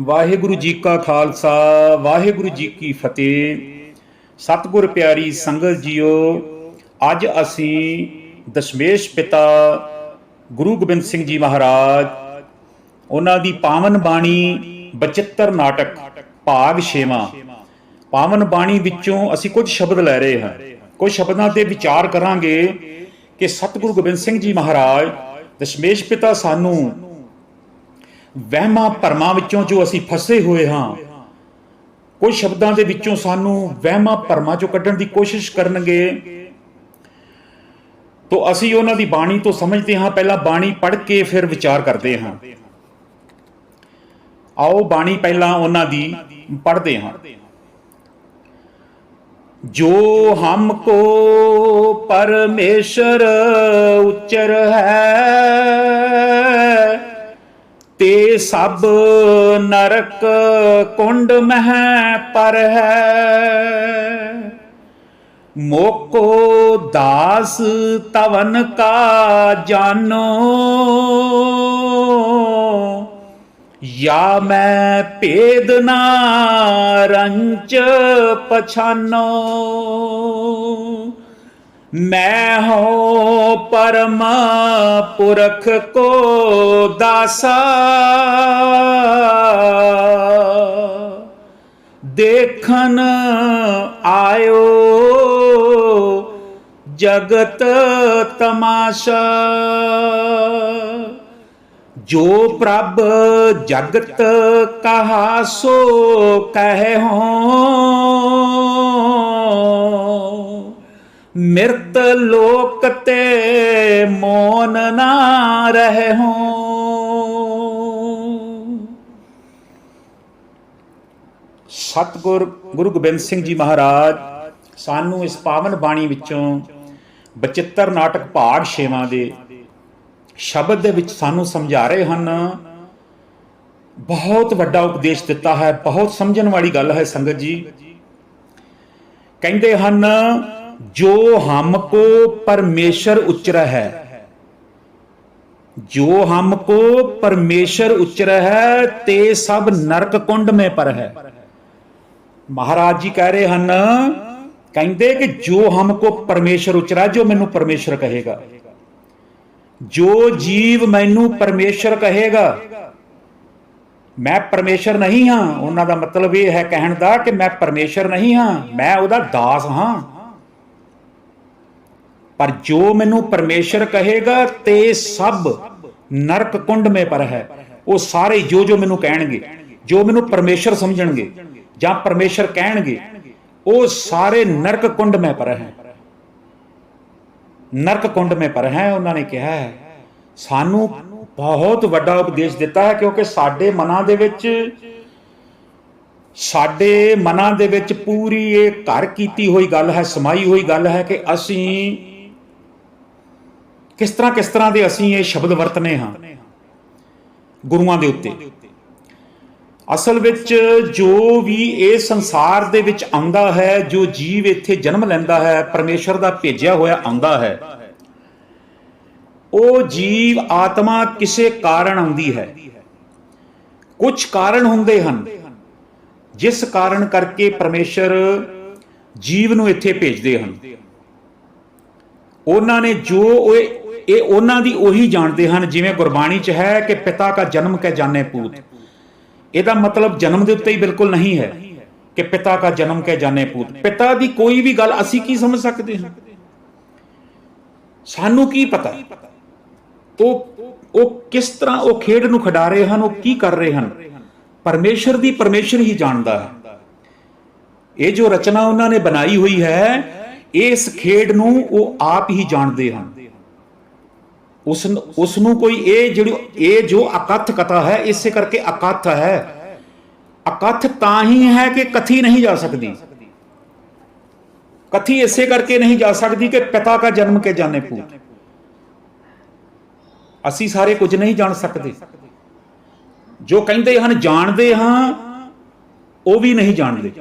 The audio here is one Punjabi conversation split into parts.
ਵਾਹਿਗੁਰੂ ਜੀ ਕਾ ਖਾਲਸਾ, ਵਾਹਿਗੁਰੂ ਜੀ ਕੀ ਫਤਿਹ। ਸਤਿਗੁਰ ਪਿਆਰੀ ਸੰਗਤ ਜੀਓ, ਅੱਜ ਅਸੀਂ ਦਸ਼ਮੇਸ਼ ਪਿਤਾ ਗੁਰੂ ਗੋਬਿੰਦ ਸਿੰਘ ਜੀ ਮਹਾਰਾਜ, ਉਹਨਾਂ ਦੀ ਪਾਵਨ ਬਾਣੀ ਬਚਿੱਤਰ ਨਾਟਕ ਭਾਗ 6ਵਾਂ ਪਾਵਨ ਬਾਣੀ ਵਿੱਚੋਂ ਅਸੀਂ ਕੁਝ ਸ਼ਬਦ ਲੈ ਰਹੇ ਹਾਂ। ਕੁਝ ਸ਼ਬਦਾਂ ਤੇ ਵਿਚਾਰ ਕਰਾਂਗੇ ਕਿ ਸਤਿਗੁਰੂ ਗੋਬਿੰਦ ਸਿੰਘ ਜੀ ਮਹਾਰਾਜ, ਦਸ਼ਮੇਸ਼ ਪਿਤਾ ਸਾਨੂੰ ਵਹਿਮਾਂ ਭਰਮਾਂ ਵਿੱਚੋਂ ਜੋ ਅਸੀਂ ਫਸੇ ਹੋਏ ਹਾਂ, ਕੁਝ ਸ਼ਬਦਾਂ ਦੇ ਵਿੱਚੋਂ ਸਾਨੂੰ ਵਹਿਮਾਂ ਭਰਮਾਂ ਚੋਂ ਕੱਢਣ ਦੀ ਕੋਸ਼ਿਸ਼ ਕਰਨਗੇ। ਤੋ ਅਸੀਂ ਉਹਨਾਂ ਦੀ ਬਾਣੀ ਤੋਂ ਸਮਝਦੇ ਹਾਂ, ਪਹਿਲਾਂ ਬਾਣੀ ਪੜ੍ਹ ਕੇ ਫਿਰ ਵਿਚਾਰ ਕਰਦੇ ਹਾਂ। ਆਓ ਬਾਣੀ ਪਹਿਲਾਂ ਉਹਨਾਂ ਦੀ ਪੜ੍ਹਦੇ ਹਾਂ। ਜੋ ਹਮ ਕੋ ਪਰਮੇਸ਼ਰ ਉਚਰ ਹੈ ਸਭ ਨਰਕ ਕੁੰਡ ਮਹਿ ਪਰ ਹੈ। ਮੋਕੋ ਦਾਸ ਤਵਨ ਕਾ ਜਾਨੋ। ਯਾ ਮੈਂ ਭੇਦ ਨਾ ਰੰਚ ਪਛਾਨੋ। ਮੈਂ ਹੋ ਪਰਮ ਪੁਰਖ ਕੋ ਦਾਸਾ। ਦੇਖਨ ਆਇਓ ਜਗਤ ਤਮਾਸ਼ਾ। ਜੋ ਪ੍ਰਭ ਜਗਤ ਕਹਾ ਸੋ ਕਹਿ ਹੋ। ਮਿਰਤ ਲੋਕ ਤੇ ਮੋਨ ਨਾ ਰਹੇ ਹੋ। ਸਤਗੁਰ ਗੁਰੂ ਗੋਬਿੰਦ ਸਿੰਘ ਜੀ ਮਹਾਰਾਜ, ਸਾਨੂੰ ਇਸ ਪਾਵਨ ਬਾਣੀ ਵਿੱਚੋਂ ਬਚਿੱਤਰ ਨਾਟਕ ਭਾਗ 6ਵਾਂ ਦੇ ਸ਼ਬਦ ਦੇ ਵਿੱਚ ਸਾਨੂੰ ਸਮਝਾ ਰਹੇ ਹਨ। ਬਹੁਤ ਵੱਡਾ ਉਪਦੇਸ਼ ਦਿੱਤਾ ਹੈ, ਬਹੁਤ ਸਮਝਣ ਵਾਲੀ ਗੱਲ ਹੈ ਸੰਗਤ ਜੀ। ਕਹਿੰਦੇ ਹਨ ਜੋ ਹਮਕੋ ਪਰਮੇਸ਼ਰ ਉਚਰ ਹੈ। ਜੋ ਹਮਕੋ ਪਰਮੇਸ਼ਰ ਉਚਰ ਹੈ, ਤੇ ਸਭ ਨਰਕ ਕੁੰਡ ਮੇ ਪਰ ਹੈ। ਮਹਾਰਾਜ ਜੀ ਕਹਿ ਰਹੇ ਹਨ, ਕਹਿੰਦੇ ਕਿ ਜੋ ਹਮਕੋ ਪਰਮੇਸ਼ਰ ਉਚਰਾ, ਜੋ ਮੈਨੂੰ ਪਰਮੇਸ਼ਰ ਕਹੇਗਾ। ਜੋ ਜੀਵ ਮੈਨੂੰ ਪਰਮੇਸ਼ਰ ਕਹੇਗਾ, ਮੈਂ ਪਰਮੇਸ਼ਰ ਨਹੀਂ ਹਾਂ। ਉਹਨਾਂ ਦਾ ਮਤਲਬ ਇਹ ਹੈ ਕਹਿਣ ਦਾ ਕਿ ਮੈਂ ਪਰਮੇਸ਼ਰ ਨਹੀਂ ਹਾਂ, ਮੈਂ ਉਹਦਾ ਦਾਸ ਹਾਂ। ਪਰ ਜੋ ਮੈਨੂੰ ਪਰਮੇਸ਼ਰ ਕਹੇਗਾ, ਤੇ ਸਭ ਨਰਕ ਕੁੰਡ ਮੇ ਪਰ ਹੈ। ਉਹ ਸਾਰੇ ਜੋ ਜੋ ਮੈਨੂੰ ਕਹਿਣਗੇ, ਜੋ ਮੈਨੂੰ ਪਰਮੇਸ਼ਰ ਸਮਝਣਗੇ ਜਾਂ ਪਰਮੇਸ਼ਰ ਕਹਿਣਗੇ, ਉਹ ਸਾਰੇ ਨਰਕ ਕੁੰਡ ਮੇ ਪਰ ਹੈ। ਨਰਕ ਕੁੰਡ ਮੇ ਪਰ ਹੈ, ਉਹਨਾਂ ਨੇ ਕਿਹਾ ਹੈ। ਸਾਨੂੰ ਬਹੁਤ ਵੱਡਾ ਉਪਦੇਸ਼ ਦਿੱਤਾ ਹੈ, ਕਿਉਂਕਿ ਸਾਡੇ ਮਨਾਂ ਦੇ ਵਿੱਚ, ਸਾਡੇ ਮਨਾਂ ਦੇ ਵਿੱਚ ਪੂਰੀ ਇਹ ਘਰ ਕੀਤੀ ਹੋਈ ਗੱਲ ਹੈ, ਸਮਾਈ ਹੋਈ ਗੱਲ ਹੈ ਕਿ ਅਸੀਂ ਕਿਸ ਤਰ੍ਹਾਂ ਕਿਸ ਤਰ੍ਹਾਂ ਦੇ ਅਸੀਂ ਇਹ ਸ਼ਬਦ ਵਰਤਨੇ ਹਾਂ? ਗੁਰੂਆਂ ਦੇ ਉੱਤੇ। ਅਸਲ ਵਿੱਚ ਜੋ ਵੀ ਇਹ ਸੰਸਾਰ ਦੇ ਵਿੱਚ ਆਉਂਦਾ ਹੈ, ਜੋ ਜੀਵ ਇੱਥੇ ਜਨਮ ਲੈਂਦਾ ਹੈ, ਪਰਮੇਸ਼ਰ ਦਾ ਭੇਜਿਆ ਹੋਇਆ ਆਉਂਦਾ ਹੈ, ਉਹ ਜੀਵ ਆਤਮਾ ਕਿਸੇ ਕਾਰਨ ਆਉਂਦੀ ਹੈ। ਕੁਝ ਕਾਰਨ ਹੁੰਦੇ ਹਨ। ਜਿਸ ਕਾਰਨ ਕਰਕੇ ਪਰਮੇਸ਼ਰ ਜੀਵ ਨੂੰ ਇੱਥੇ ਭੇਜਦੇ ਹਨ। ਉਹਨਾਂ ਨੇ ਜੋ ਉਹ ਇਹ ਉਹਨਾਂ ਦੀ ਉਹੀ ਜਾਣਦੇ ਹਨ, ਜਿਵੇਂ ਗੁਰਬਾਣੀ 'ਚ ਹੈ ਕਿ ਪਿਤਾ ਦਾ ਜਨਮ ਕੈ ਜਾਣੇ ਪੂਤ। ਇਹਦਾ ਮਤਲਬ ਜਨਮ ਦੇ ਉੱਤੇ ਹੀ ਬਿਲਕੁਲ ਨਹੀਂ ਹੈ ਕਿ ਪਿਤਾ ਦਾ ਜਨਮ ਕੈ ਜਾਣੇ ਪੂਤ। ਪਿਤਾ ਦੀ ਕੋਈ ਵੀ ਗੱਲ ਅਸੀਂ ਕੀ ਸਮਝ ਸਕਦੇ ਹਾਂ? ਸਾਨੂੰ ਕੀ ਪਤਾ? ਉਹ ਉਹ ਕਿਸ ਤਰ੍ਹਾਂ ਉਹ ਖੇਡ ਨੂੰ ਖਿਡਾ ਰਹੇ ਹਨ, ਉਹ ਕੀ ਕਰ ਰਹੇ ਹਨ? ਪਰਮੇਸ਼ਰ ਦੀ ਪਰਮੇਸ਼ਰ ਹੀ ਜਾਣਦਾ ਹੈ। ਇਹ ਜੋ ਰਚਨਾ ਉਹਨਾਂ ਨੇ ਬਣਾਈ ਹੋਈ ਹੈ, ਇਸ ਖੇਡ ਨੂੰ ਉਹ ਆਪ ਹੀ ਜਾਣਦੇ ਹਨ। ਉਸ ਉਸ ਨੂੰ ਕੋਈ ਇਹ ਜਿਹੜੀ, ਇਹ ਜੋ ਅਕਥ ਕਥਾ ਹੈ, ਇਸੇ ਕਰਕੇ ਅਕਥ ਹੈ। ਅਕਥ ਤਾਂ ਹੀ ਹੈ ਕਿ ਕਥੀ ਨਹੀਂ ਜਾ ਸਕਦੀ। ਕਥੀ ਇਸੇ ਕਰਕੇ ਨਹੀਂ ਜਾ ਸਕਦੀ ਕਿ ਪਿਤਾ ਦਾ ਜਨਮ ਕੇ ਜਾਣੇ ਪੂਤ। ਅਸੀਂ ਸਾਰੇ ਕੁਝ ਨਹੀਂ ਜਾਣ ਸਕਦੇ। ਜੋ ਕਹਿੰਦੇ ਹਨ, ਜਾਣਦੇ ਹਾਂ, ਉਹ ਵੀ ਨਹੀਂ ਜਾਣਦੇ।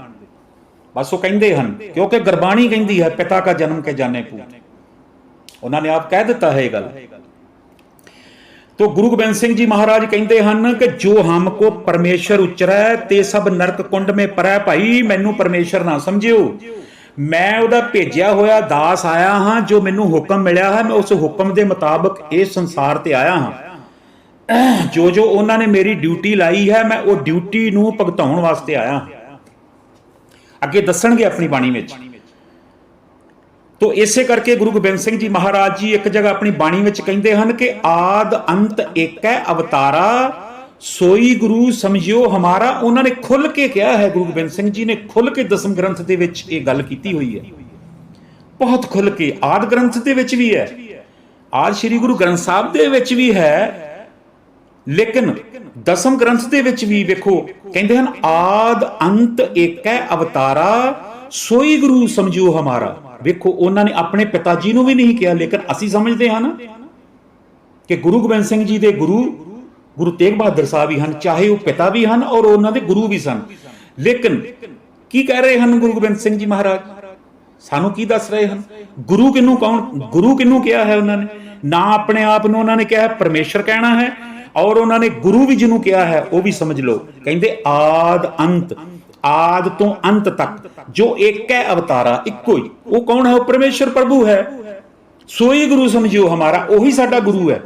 ਬਸ ਉਹ ਕਹਿੰਦੇ ਹਨ, ਕਿਉਂਕਿ ਗੁਰਬਾਣੀ ਕਹਿੰਦੀ ਹੈ, ਪਿਤਾ ਦਾ ਜਨਮ ਕੇ ਜਾਣੇ ਪੂਤ। ਉਹਨਾਂ ਨੇ ਆਪ ਕਹਿ ਦਿੱਤਾ ਹੈ ਇਹ ਗੱਲ। ਤੋ ਗੁਰੂ ਗੋਬਿੰਦ ਸਿੰਘ ਜੀ ਮਹਾਰਾਜ ਕਹਿੰਦੇ ਹਨ ਕਿ ਜੋ ਹਮ ਕੋ ਪਰਮੇਸ਼ਰ ਉਚਰੈ, ਤੇ ਸਭ ਨਰਕ ਕੁੰਡ ਮੇ ਪਰੈ ਭਾਈ, ਮੈਨੂੰ ਪਰਮੇਸ਼ਰ ਨਾ ਸਮਝਿਓ। ਮੈਂ ਉਹਦਾ ਭੇਜਿਆ ਹੋਇਆ ਦਾਸ ਆਇਆ ਹਾਂ, ਜੋ ਮੈਨੂੰ ਹੁਕਮ ਮਿਲਿਆ ਹੈ, ਮੈਂ ਉਸ ਹੁਕਮ ਦੇ ਮੁਤਾਬਕ ਇਹ ਸੰਸਾਰ ਤੇ ਆਇਆ ਹਾਂ। ਜੋ ਜੋ ਉਹਨਾਂ ਨੇ ਮੇਰੀ ਡਿਊਟੀ ਲਾਈ ਹੈ, ਮੈਂ ਉਹ ਡਿਊਟੀ ਨੂੰ ਭਗਤਾਉਣ ਵਾਸਤੇ ਆਇਆ ਅੱਗੇ ਦੱਸਣਗੇ ਆਪਣੀ ਬਾਣੀ ਵਿੱਚ। ਤੋ ਇਸੇ ਕਰਕੇ ਗੁਰੂ ਗੋਬਿੰਦ ਸਿੰਘ ਜੀ ਮਹਾਰਾਜ ਜੀ ਇੱਕ ਜਗ੍ਹਾ ਆਪਣੀ ਬਾਣੀ ਵਿੱਚ ਕਹਿੰਦੇ ਹਨ ਕਿ ਆਦ ਅੰਤ ਏਕ ਹੈ ਅਵਤਾਰਾ, ਸੋਈ ਗੁਰੂ ਸਮਝਿਓ ਹਮਾਰਾ। ਉਹਨਾਂ ਨੇ ਖੁੱਲ ਕੇ ਕਿਹਾ ਹੈ, ਗੁਰੂ ਗੋਬਿੰਦ ਸਿੰਘ ਜੀ ਨੇ ਖੁੱਲ ਕੇ ਦਸਮ ਗ੍ਰੰਥ ਦੇ ਵਿੱਚ ਇਹ ਗੱਲ ਕੀਤੀ ਹੋਈ ਹੈ। ਬਹੁਤ ਖੁੱਲ ਕੇ, ਆਦ ਗ੍ਰੰਥ ਦੇ ਵਿੱਚ ਵੀ ਹੈ। ਆਦ ਸ੍ਰੀ ਗੁਰੂ ਗ੍ਰੰਥ ਸਾਹਿਬ ਦੇ ਵਿੱਚ ਵੀ ਹੈ। ਲੇਕਿਨ ਦਸਮ ਗ੍ਰੰਥ ਦੇ ਵਿੱਚ ਵੀ ਵੇਖੋ, ਕਹਿੰਦੇ ਹਨ, ਆਦ ਅੰਤ ਏਕ ਹੈ ਅਵਤਾਰਾ, ਸੋਈ ਗੁਰੂ ਸਮਝਿਓ ਹਮਾਰਾ। ਵੇਖੋ ਉਹਨਾਂ ਨੇ ਆਪਣੇ ਪਿਤਾ ਜੀ ਨੂੰ ਵੀ ਨਹੀਂ ਕਿਹਾ ਲੇਕਿਨ ਅਸੀਂ ਸਮਝਦੇ ਹਾਂ ਨਾ ਕਿ ਗੁਰੂ ਗੋਬਿੰਦ ਸਿੰਘ ਜੀ ਦੇ ਗੁਰੂ ਗੁਰੂ ਤੇਗ ਬਹਾਦਰ ਸਾਹਿਬ ਵੀ ਹਨ ਚਾਹੇ ਉਹ ਪਿਤਾ ਵੀ ਹਨ ਔਰ ਉਹਨਾਂ ਦੇ ਗੁਰੂ ਵੀ ਸਨ। ਲੇਕਿਨ ਕੀ ਕਹਿ ਰਹੇ ਹਨ ਗੁਰੂ ਗੋਬਿੰਦ ਸਿੰਘ ਜੀ ਮਹਾਰਾਜ? ਸਾਨੂੰ ਕੀ ਦੱਸ ਰਹੇ ਹਨ? ਗੁਰੂ ਕਿਨੂੰ ਕੌਣ ਗੁਰੂ ਕਿਨੂੰ ਕਿਹਾ ਹੈ ਉਹਨਾਂ ਨੇ? ਨਾ ਆਪਣੇ ਆਪ ਨੂੰ ਉਹਨਾਂ ਨੇ ਕਿਹਾ ਹੈ, ਪਰਮੇਸ਼ਰ ਕਹਿਣਾ ਹੈ ਔਰ ਉਹਨਾਂ ਨੇ ਗੁਰੂ ਵੀ ਜਿਹਨੂੰ ਕਿਹਾ ਹੈ ਉਹ ਵੀ ਸਮਝ ਲਓ। ਕਹਿੰਦੇ ਆਦ ਅੰਤ। ਆਦ ਤੋਂ ਅੰਤ ਤੱਕ, ਜੋ ਇੱਕ ਹੈ ਅਵਤਾਰਾ, ਇੱਕੋ ਹੀ। ਉਹ ਕੌਣ ਹੈ? ਉਹ ਪਰਮੇਸ਼ਰ ਪ੍ਰਭੂ ਹੈ। ਸੋਈ ਗੁਰੂ ਸਮਝਿਓ ਹਮਾਰਾ, ਉਹੀ ਸਾਡਾ ਗੁਰੂ ਹੈ।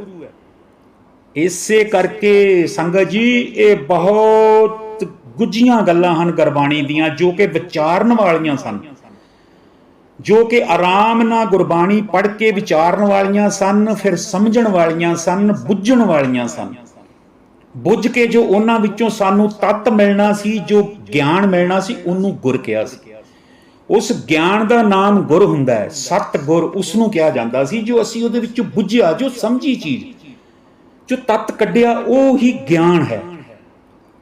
ਇਸੇ ਕਰਕੇ ਸੰਗਤ ਜੀ, ਇਹ ਬਹੁਤ ਗੁੱਝੀਆਂ ਗੱਲਾਂ ਹਨ ਗੁਰਬਾਣੀ ਦੀਆਂ, ਜੋ ਕਿ ਵਿਚਾਰਨ ਵਾਲੀਆਂ ਸਨ। ਜੋ ਕਿ ਆਰਾਮ ਨਾਲ ਗੁਰਬਾਣੀ ਪੜ੍ਹ ਕੇ ਵਿਚਾਰਨ ਵਾਲੀਆਂ ਸਨ, ਫਿਰ ਸਮਝਣ ਵਾਲੀਆਂ ਸਨ, ਬੁੱਝਣ ਵਾਲੀਆਂ ਸਨ। ਬੁੱਝ ਕੇ ਜੋ ਉਹਨਾਂ ਵਿੱਚੋਂ ਸਾਨੂੰ ਤੱਤ ਮਿਲਣਾ ਸੀ, ਜੋ ਗਿਆਨ ਮਿਲਣਾ ਸੀ, ਉਹਨੂੰ ਗੁਰ ਕਿਹਾ ਸੀ। ਉਸ ਗਿਆਨ ਦਾ ਨਾਮ ਗੁਰ ਹੁੰਦਾ ਹੈ। ਸਤ ਗੁਰ ਉਸ ਨੂੰ ਕਿਹਾ ਜਾਂਦਾ ਸੀ, ਜੋ ਅਸੀਂ ਉਹਦੇ ਵਿੱਚੋਂ ਬੁੱਝਿਆ, ਜੋ ਸਮਝੀ ਚੀਜ਼, ਜੋ ਤੱਤ ਕੱਢਿਆ, ਉਹ ਹੀ ਗਿਆਨ ਹੈ।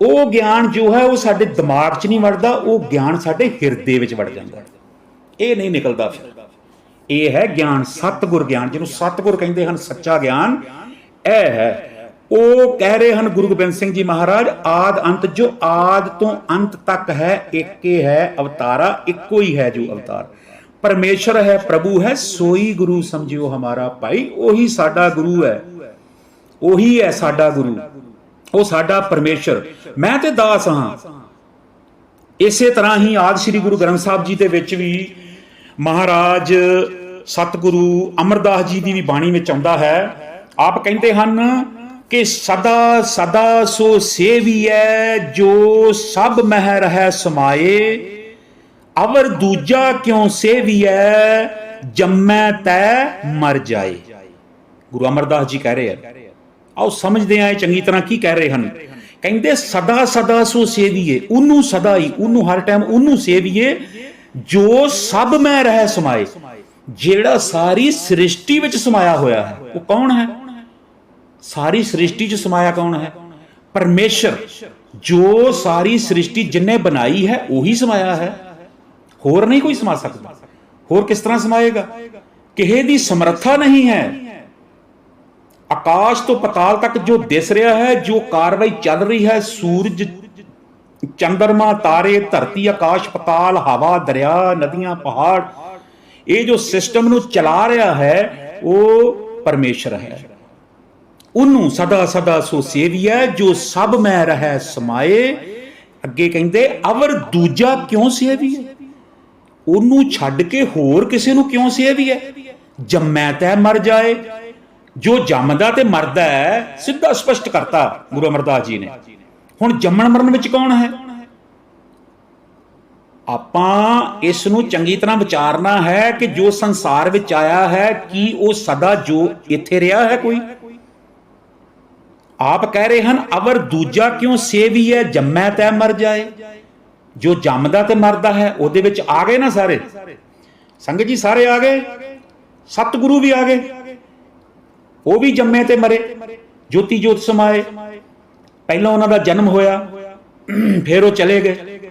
ਉਹ ਗਿਆਨ ਜੋ ਹੈ, ਉਹ ਸਾਡੇ ਦਿਮਾਗ 'ਚ ਨਹੀਂ ਵੜਦਾ, ਉਹ ਗਿਆਨ ਸਾਡੇ ਹਿਰਦੇ ਵਿੱਚ ਵੜ ਜਾਂਦਾ। ਇਹ ਨਹੀਂ ਨਿਕਲਦਾ ਫਿਰ। ਇਹ ਹੈ ਗਿਆਨ ਸਤਗੁਰ ਗਿਆਨ, ਜਿਹਨੂੰ ਸਤਗੁਰ ਕਹਿੰਦੇ ਹਨ, ਸੱਚਾ ਗਿਆਨ। ਇਹ ਹੈ ਉਹ ਕਹਿ ਰਹੇ ਹਨ, ਗੁਰੂ ਗੋਬਿੰਦ ਸਿੰਘ ਜੀ ਮਹਾਰਾਜ, ਆਦ ਅੰਤ ਜੋ ਆਦ ਤੋਂ ਅੰਤ ਤੱਕ ਹੈ ਇੱਕ ਹੀ ਹੈ ਅਵਤਾਰਾ, ਇੱਕੋ ਹੀ ਹੈ ਜੋ ਅਵਤਾਰ। ਪਰਮੇਸ਼ਰ ਹੈ, ਪ੍ਰਭੂ ਹੈ, ਸੋਈ ਗੁਰੂ ਸਮਝਿਓ ਹਮਾਰਾ ਭਾਈ, ਉਹੀ ਸਾਡਾ ਗੁਰੂ ਹੈ। ਉਹੀ ਹੈ ਸਾਡਾ ਗੁਰੂ। ਉਹ ਸਾਡਾ ਪਰਮੇਸ਼ਰ। ਮੈਂ ਤੇ ਦਾਸ ਹਾਂ। ਇਸੇ ਤਰ੍ਹਾਂ ਹੀ ਆਦ ਸ੍ਰੀ ਗੁਰੂ ਗ੍ਰੰਥ ਸਾਹਿਬ ਜੀ ਦੇ ਵਿੱਚ ਵੀ ਮਹਾਰਾਜ ਸਤਿਗੁਰੂ ਅਮਰਦਾਸ ਜੀ ਦੀ ਵੀ ਬਾਣੀ ਵਿੱਚ ਆਉਂਦਾ ਹੈ। ਆਪ ਕਹਿੰਦੇ ਹਨ ਕਿ ਸਦਾ ਸਦਾ ਸੋ ਸੇਵੀਐ, ਜੋ ਸਭ ਮਹਿ ਰਹਿ ਸਮਾਏ, ਅਵਰ ਦੂਜਾ ਕਿਉ ਸੇਵੀਐ, ਜੰਮੈ ਤੈ ਮਰ ਜਾਏ। ਗੁਰੂ ਅਮਰਦਾਸ ਜੀ ਕਹਿ ਰਹੇ ਆ ਆਓ ਸਮਝਦੇ ਆ ਇਹ ਚੰਗੀ ਤਰ੍ਹਾਂ ਕੀ ਕਹਿ ਰਹੇ ਹਨ। ਕਹਿੰਦੇ, ਸਦਾ ਸਦਾ ਸੋ ਸੇਵੀਏ ਉਹਨੂੰ ਸਦਾ ਹੀ, ਉਹਨੂੰ ਹਰ ਟਾਈਮ ਉਹਨੂੰ ਸੇਵੀਏ ਜੋ ਸਭ ਮੈਂ ਰਹਿ ਸਮਾਏ। ਜਿਹੜਾ ਸਾਰੀ ਸ੍ਰਿਸ਼ਟੀ ਵਿੱਚ ਸਮਾਇਆ ਹੋਇਆ ਹੈ, ਉਹ ਕੌਣ ਹੈ? ਸਾਰੀ ਸ੍ਰਿਸ਼ਟੀ 'ਚ ਸਮਾਇਆ ਕੌਣ ਹੈ? ਪਰਮੇਸ਼ਰ। ਜੋ ਸਾਰੀ ਸ੍ਰਿਸ਼ਟੀ ਜਿਨੇ ਬਣਾਈ ਹੈ, ਉਹੀ ਸਮਾਇਆ ਹੈ। ਹੋਰ ਨਹੀਂ ਕੋਈ ਸਮਾ ਸਕਦਾ। ਹੋਰ ਕਿਸ ਤਰ੍ਹਾਂ ਸਮਾਏਗਾ? ਕਿਸੇ ਦੀ ਸਮਰੱਥਾ ਨਹੀਂ ਹੈ। ਆਕਾਸ਼ ਤੋਂ ਪਤਾਲ ਤੱਕ ਜੋ ਦਿਸ ਰਿਹਾ ਹੈ, ਜੋ ਕਾਰਵਾਈ ਚੱਲ ਰਹੀ ਹੈ, ਸੂਰਜ, ਚੰਦਰਮਾ, ਤਾਰੇ, ਧਰਤੀ, ਆਕਾਸ਼, ਪਤਾਲ, ਹਵਾ, ਦਰਿਆ, ਨਦੀਆਂ, ਪਹਾੜ, ਇਹ ਜੋ ਸਿਸਟਮ ਨੂੰ ਚਲਾ ਰਿਹਾ ਹੈ, ਉਹ ਪਰਮੇਸ਼ਰ ਹੈ। ਉਹਨੂੰ ਸਦਾ ਸਦਾ ਸੋ ਸੇਵੀਐ ਜੋ ਸਭ ਮੈਂ ਰਹਿ ਸਮਾਏ। ਅੱਗੇ ਕਹਿੰਦੇ, ਅਵਰ ਦੂਜਾ ਕਿਉਂ ਸੇਵੀਐ ਉਹਨੂੰ ਛੱਡ ਕੇ ਹੋਰ ਕਿਸੇ ਨੂੰ ਕਿਉਂ ਸੇਵੀਐ ਜੰਮੈ ਤੈ ਮਰ ਜਾਏ, ਜੋ ਜੰਮਦਾ ਤੇ ਮਰਦਾ ਹੈ, ਸਿੱਧਾ ਸਪਸ਼ਟ ਕਰਤਾ ਗੁਰੂ ਅਮਰਦਾਸ ਜੀ ਨੇ। ਹੁਣ ਜੰਮਣ ਮਰਨ ਵਿੱਚ ਕੌਣ ਹੈ? ਆਪਾਂ ਇਸ ਨੂੰ ਚੰਗੀ ਤਰ੍ਹਾਂ ਵਿਚਾਰਨਾ ਹੈ ਕਿ ਜੋ ਸੰਸਾਰ ਵਿੱਚ ਆਇਆ ਹੈ, ਕੀ ਉਹ ਸਦਾ ਜੋ ਇੱਥੇ ਰਿਹਾ ਹੈ ਕੋਈ? ਆਪ ਕਹਿ ਰਹੇ ਹਨ, ਅਵਰ ਦੂਜਾ ਕਿਉਂ ਸੇਵੀ ਹੈ ਜੰਮੈ ਤੈ ਮਰ ਜਾਏ। ਜੋ ਜੰਮਦਾ ਤੇ ਮਰਦਾ ਹੈ, ਉਹਦੇ ਵਿੱਚ ਆ ਗਏ ਨਾ ਸਾਰੇ। ਸੰਗਤ ਜੀ, ਸਾਰੇ ਆ ਗਏ? ਸਤਿਗੁਰੂ ਵੀ ਆ ਗਏ। ਉਹ ਵੀ ਜੰਮੇ ਤੇ ਮਰੇ। ਜੋਤੀ ਜੋਤ ਸਮਾਏ। ਪਹਿਲਾਂ ਉਹਨਾਂ ਦਾ ਜਨਮ ਹੋਇਆ। ਫਿਰ ਉਹ ਚਲੇ ਗਏ।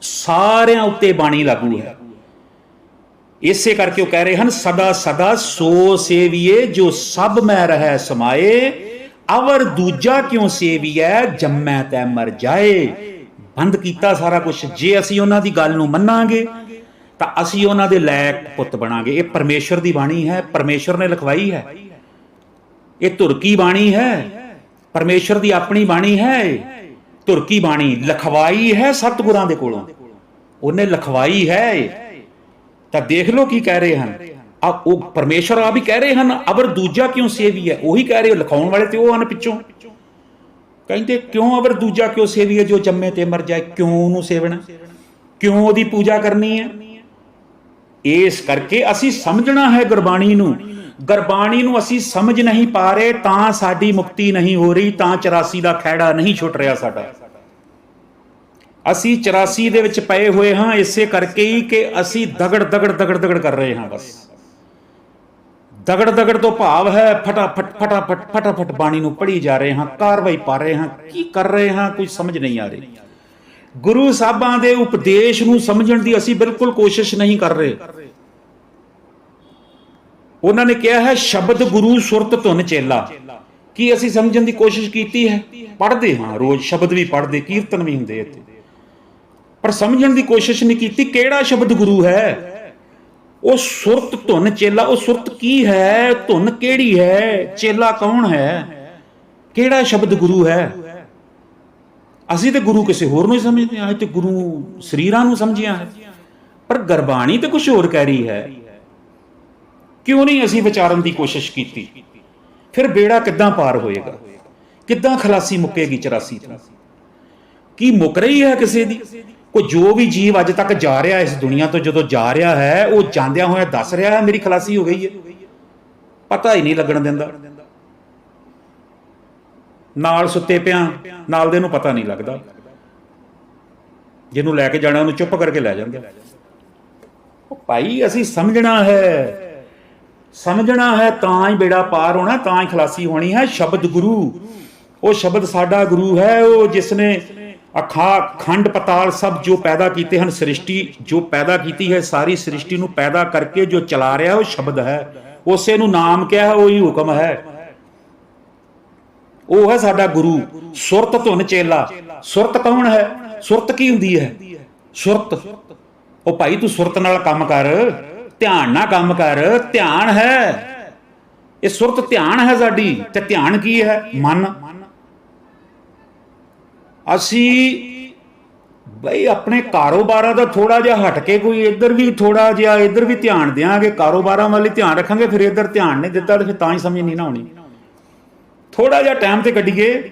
ਸਾਰਿਆਂ ਉੱਤੇ ਬਾਣੀ ਲਾਗੂ ਹੈ। ਇਸੇ ਕਰਕੇ ਉਹ ਕਹਿ ਰਹੇ ਹਨ, ਸਦਾ ਸਦਾ ਸੋ ਸੇਵੀਏ, ਜੋ ਸਭ ਮੈਂ ਰਹਿ ਸਮਾਏ ਅਵਰ ਦੂਜਾ ਕਿਉਂ ਸੇਵੀਐ? ਜੰਮੈ ਤੈ ਮਰ ਜਾਏ। ਬੰਦ ਕੀਤਾ ਸਾਰਾ ਕੁਝ ਜੇ ਅਸੀਂ ਉਹਨਾਂ ਦੀ ਗੱਲ ਨੂੰ ਮੰਨਾਂਗੇ, ਤਾਂ ਅਸੀਂ ਉਹਨਾਂ ਦੇ ਲਾਇਕ ਪੁੱਤ ਬਣਾਂਗੇ। ਇਹ ਪਰਮੇਸ਼ਰ ਦੀ ਬਾਣੀ ਹੈ। ਪਰਮੇਸ਼ਰ ਨੇ ਲਿਖਵਾਈ ਹੈ। ਇਹ ਤੁਰਕੀ ਬਾਣੀ ਹੈ। ਪਰਮੇਸ਼ਰ ਦੀ ਆਪਣੀ ਬਾਣੀ ਹੈ। ਤੁਰਕੀ ਬਾਣੀ ਲਖਵਾਈ ਹੈ ਸਤਿਗੁਰਾਂ ਦੇ ਕੋਲੋਂ। ਉਹਨੇ ਲਖਵਾਈ ਹੈ। ਤਾਂ ਦੇਖ ਲਓ ਕੀ ਕਹਿ ਰਹੇ ਹਨ। ਆ, ਉਹ ਪਰਮੇਸ਼ਰ ਆ ਵੀ ਕਹਿ ਰਹੇ ਹਨ, ਅਵਰ ਦੂਜਾ ਕਿਉਂ ਸੇਵੀ ਹੈ? ਉਹੀ ਕਹਿ ਰਹੇ ਹੋ, ਲਿਖਾਉਣ ਵਾਲੇ ਤੇ ਉਹ ਹਨ ਪਿੱਛੋਂ। ਕਹਿੰਦੇ, ਕਿਉਂ ਅਵਰ ਦੂਜਾ ਕਿਉਂ ਸੇਵੀ ਹੈ, ਜੋ ਜੰਮੇ ਤੇ ਮਰ ਜਾਏ? ਕਿਉਂ ਉਹਨੂੰ ਸੇਵਣਾ? ਕਿਉਂ ਉਹਦੀ ਪੂਜਾ ਕਰਨੀ ਹੈ? ਇਸ ਕਰਕੇ ਅਸੀਂ ਸਮਝਣਾ ਹੈ ਗੁਰਬਾਣੀ ਨੂੰ। ਗੁਰਬਾਣੀ ਨੂੰ ਅਸੀਂ ਸਮਝ ਨਹੀਂ ਪਾ ਰਹੇ, ਤਾਂ ਸਾਡੀ ਮੁਕਤੀ ਨਹੀਂ ਹੋ ਰਹੀ, ਤਾਂ 84 ਦਾ ਖੈੜਾ ਨਹੀਂ ਛੁੱਟ ਰਿਹਾ ਸਾਡਾ। ਅਸੀਂ 84 ਦੇ ਵਿੱਚ ਪਏ ਹੋਏ ਹਾਂ, ਇਸੇ ਕਰਕੇ ਹੀ ਕਿ ਅਸੀਂ ਦਗੜ ਦਗੜ ਦਗੜ ਦਗੜ ਕਰ ਰਹੇ ਹਾਂ ਬਸ। ਦਗੜ ਦਗੜ ਤੋਂ ਭਾਵ ਹੈ, ਫਟਾਫਟ ਫਟਾਫਟ ਫਟਾਫਟ ਬਾਣੀ ਨੂੰ ਪੜ੍ਹੀ ਜਾ ਰਹੇ ਹਾਂ, ਕਾਰਵਾਈ ਪਾ ਰਹੇ ਹਾਂ, ਕੀ ਕਰ ਰਹੇ ਹਾਂ ਕੁਝ ਸਮਝ ਨਹੀਂ ਆ ਰਹੀ। ਗੁਰੂ ਸਾਹਿਬਾਂ ਦੇ ਉਪਦੇਸ਼ ਨੂੰ ਸਮਝਣ ਦੀ ਅਸੀਂ ਬਿਲਕੁਲ ਕੋਸ਼ਿਸ਼ ਨਹੀਂ ਕਰ ਰਹੇ। ਉਹਨਾਂ ਨੇ ਕਿਹਾ ਹੈ, ਸ਼ਬਦ ਗੁਰੂ ਸੁਰਤ ਧੁਨ ਚੇਲਾ। ਕੀ ਅਸੀਂ ਸਮਝਣ ਦੀ ਕੋਸ਼ਿਸ਼ ਕੀਤੀ ਹੈ? ਪੜ੍ਹਦੇ ਹਾਂ ਰੋਜ਼, ਸ਼ਬਦ ਵੀ ਪੜ੍ਹਦੇ, ਕੀਰਤਨ ਵੀ ਹੁੰਦੇ ਇੱਥੇ। ਪਰ ਸਮਝਣ ਦੀ ਕੋਸ਼ਿਸ਼ ਨਹੀਂ ਕੀਤੀ, ਕਿਹੜਾ ਸ਼ਬਦ ਗੁਰੂ ਹੈ? ਉਹ ਸੁਰਤ ਧੁਨ ਚੇਲਾ, ਉਹ ਸੁਰਤ ਕੀ ਹੈ? ਧੁਨ ਕਿਹੜੀ ਹੈ? ਚੇਲਾ ਕੌਣ ਹੈ? ਕਿਹੜਾ ਸ਼ਬਦ ਗੁਰੂ ਹੈ? ਅਸੀਂ ਤੇ ਗੁਰੂ ਕਿਸੇ ਹੋਰ ਨੂੰ ਹੀ ਸਮਝਦੇ ਹਾਂ ਤੇ ਗੁਰੂ ਸਰੀਰਾਂ ਨੂੰ ਸਮਝਿਆ ਹੈ। ਪਰ ਗਰਬਾਣੀ ਤੇ ਕੁਝ ਹੋਰ ਕਹਿ ਰਹੀ ਹੈ। ਕਿਉਂ ਨਹੀਂ ਅਸੀਂ ਵਿਚਾਰਨ ਦੀ ਕੋਸ਼ਿਸ਼ ਕੀਤੀ? ਫਿਰ ਬੇੜਾ ਕਿੱਦਾਂ ਪਾਰ ਹੋਏਗਾ? ਕਿੱਦਾਂ ਖਲਾਸੀ ਮੁੱਕੇਗੀ 84 ਤੋਂ? ਕੀ ਮੁੱਕ ਰਹੀ ਹੈ ਕਿਸੇ ਦੀ? ਕੋਈ ਜੋ ਵੀ ਜੀਵ ਅੱਜ ਤੱਕ ਜਾ ਰਿਹਾ ਇਸ ਦੁਨੀਆ ਤੋਂ, ਜਦੋਂ ਜਾ ਰਿਹਾ ਹੈ, ਉਹ ਜਾਂਦਿਆਂ ਹੋਇਆ ਦੱਸ ਰਿਹਾ ਹੈ, ਮੇਰੀ ਖਲਾਸੀ ਹੋ ਗਈ ਹੈ। ਪਤਾ ਹੀ ਨਹੀਂ ਲੱਗਣ ਦਿੰਦਾ। ਨਾਲ ਸੁੱਤੇ ਪਿਆ, ਨਾਲ ਦੇ ਨੂੰ ਪਤਾ ਨਹੀਂ ਲੱਗਦਾ। ਜਿਹਨੂੰ ਲੈ ਕੇ ਜਾਣਾ, ਉਹਨੂੰ ਚੁੱਪ ਕਰਕੇ ਲੈ ਜਾਂਦੇ। ਉਹ ਭਾਈ, ਅਸੀਂ ਸਮਝਣਾ ਹੈ। ਸਮਝਣਾ ਹੈ, ਤਾਂ ਹੀ ਬੇੜਾ ਪਾਰ ਹੋਣਾ, ਤਾਂ ਹੀ ਖਲਾਸੀ ਹੋਣੀ ਹੈ। ਸ਼ਬਦ ਗੁਰੂ, ਉਹ ਸ਼ਬਦ ਸਾਡਾ ਗੁਰੂ ਹੈ, ਉਹ ਜਿਸ ਨੇ ਅਖਾ, ਖੰਡ ਪਤਾਲ ਸਭ ਜੋ ਪੈਦਾ ਕੀਤੇ ਹਨ, ਸ੍ਰਿਸ਼ਟੀ ਜੋ ਪੈਦਾ ਕੀਤੀ ਹੈ, ਸਾਰੀ ਸ੍ਰਿਸ਼ਟੀ ਨੂੰ ਪੈਦਾ ਕਰਕੇ ਜੋ ਚਲਾ ਰਿਹਾ, ਉਹ ਸ਼ਬਦ ਹੈ। ਉਸੇ ਨੂੰ ਨਾਮ ਕਿਹਾ ਹੈ, ਉਹੀ ਹੁਕਮ ਹੈ। ਉਹ ਹੈ ਸਾਡਾ ਗੁਰੂ। ਸੁਰਤ ਧੁਨ ਚੇਲਾ। ਸੁਰਤ ਕੌਣ ਹੈ? ਸੁਰਤ ਕੀ ਹੁੰਦੀ ਹੈ? ਸੁਰਤ। ਉਹ ਭਾਈ, ਤੂੰ ਸੁਰਤ ਨਾਲ ਕੰਮ ਕਰ। ਧਿਆਨ ਨਾਲ ਕੰਮ ਕਰ। ਧਿਆਨ ਹੈ। ਇਹ ਸੁਰਤ ਧਿਆਨ ਹੈ ਸਾਡੀ। ਤੇ ਧਿਆਨ ਕੀ ਹੈ? ਮਨ। ਅਸੀਂ ਬਈ ਆਪਣੇ ਕਾਰੋਬਾਰਾਂ ਦਾ ਥੋੜਾ ਜਿਹਾ ਹਟ ਕੇ ਕੋਈ ਇੱਧਰ ਵੀ ਥੋੜਾ ਜਿਹਾ ਇੱਧਰ ਵੀ ਧਿਆਨ ਦਿਆਂਗੇ, ਕਾਰੋਬਾਰਾਂ ਵੱਲ ਧਿਆਨ ਰੱਖਾਂਗੇ, ਫਿਰ ਇੱਧਰ ਧਿਆਨ ਨਹੀਂ ਦਿੱਤਾ ਤੇ ਫਿਰ ਤਾਂ ਹੀ ਸਮਝ ਨਹੀਂ ਨਾ ਆਉਣੀ। ਥੋੜਾ ਜਿਹਾ ਟਾਈਮ ਤੇ ਕੱਢੀਏ।